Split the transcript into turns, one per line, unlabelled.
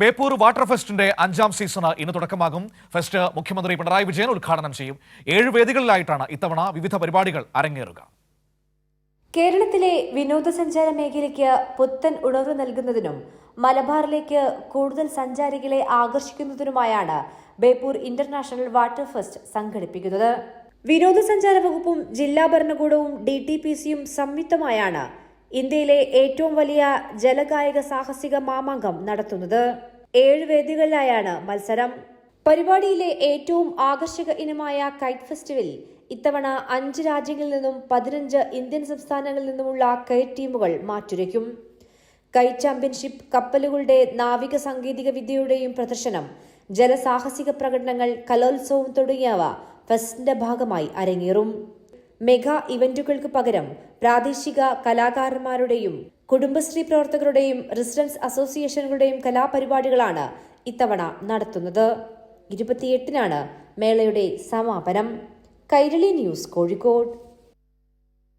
Beypore water ഫെസ്റ്റിന്റെ അഞ്ചാം season ഇന്ന് തുടക്കമാകും. ഫെസ്റ്റ് മുഖ്യമന്ത്രി പിണറായി വിജയൻ ഉദ്ഘാടനം ചെയ്യും. ഏഴ് വേദികളിലായിട്ടാണ് ഇത്തവണ വിവിധ പരിപാടികൾ അരങ്ങേറുക.
കേരളത്തിലെ വിനോദസഞ്ചാര മേഖലയ്ക്ക് പുത്തൻ ഉണർവ് നൽകുന്നതിനും മലബാറിലേക്ക് കൂടുതൽ സഞ്ചാരികളെ ആകർഷിക്കുന്നതിനുമായാണ് ബേപ്പൂർ ഇന്റർനാഷണൽ വാട്ടർ ഫെസ്റ്റ് സംഘടിപ്പിക്കുന്നത്. വിനോദസഞ്ചാര വകുപ്പും ജില്ലാ ഭരണകൂടവും ഡി ടി പി സിയും സംയുക്തമായാണ് ഇന്ത്യയിലെ ഏറ്റവും വലിയ ജലകായിക സാഹസിക മാമാങ്കം നടത്തുന്നത്. ഏഴ് വേദികളിലായാണ് മത്സരം. പരിപാടിയിലെ ഏറ്റവും ആകർഷക ഇനമായ കൈറ്റ് ഫെസ്റ്റിവൽ ഇത്തവണ അഞ്ച് രാജ്യങ്ങളിൽ നിന്നും പതിനഞ്ച് ഇന്ത്യൻ സംസ്ഥാനങ്ങളിൽ നിന്നുമുള്ള കൈറ്റ് ടീമുകൾ മാറ്റുരയ്ക്കും. കൈറ്റ് ചാമ്പ്യൻഷിപ്പ് കപ്പലുകളുടെ നാവിക സാങ്കേതിക വിദ്യയുടെയും പ്രദർശനം ജലസാഹസിക പ്രകടനങ്ങൾ കലോത്സവം തുടങ്ങിയവ ഫെസ്റ്റിന്റെ ഭാഗമായി അരങ്ങേറും. മെഗാ ഇവന്റുകൾക്ക് പകരം പ്രാദേശിക കലാകാരന്മാരുടെയും കുടുംബശ്രീ പ്രവർത്തകരുടെയും റെസിഡൻസ് അസോസിയേഷനുകളുടെയും കലാപരിപാടികളാണ് ഇത്തവണ നടത്തുന്നത്. ഇരുപത്തിയെട്ടിനാണ് മേളയുടെ സമാപനം. കൈരളി ന്യൂസ് കോഴിക്കോട്.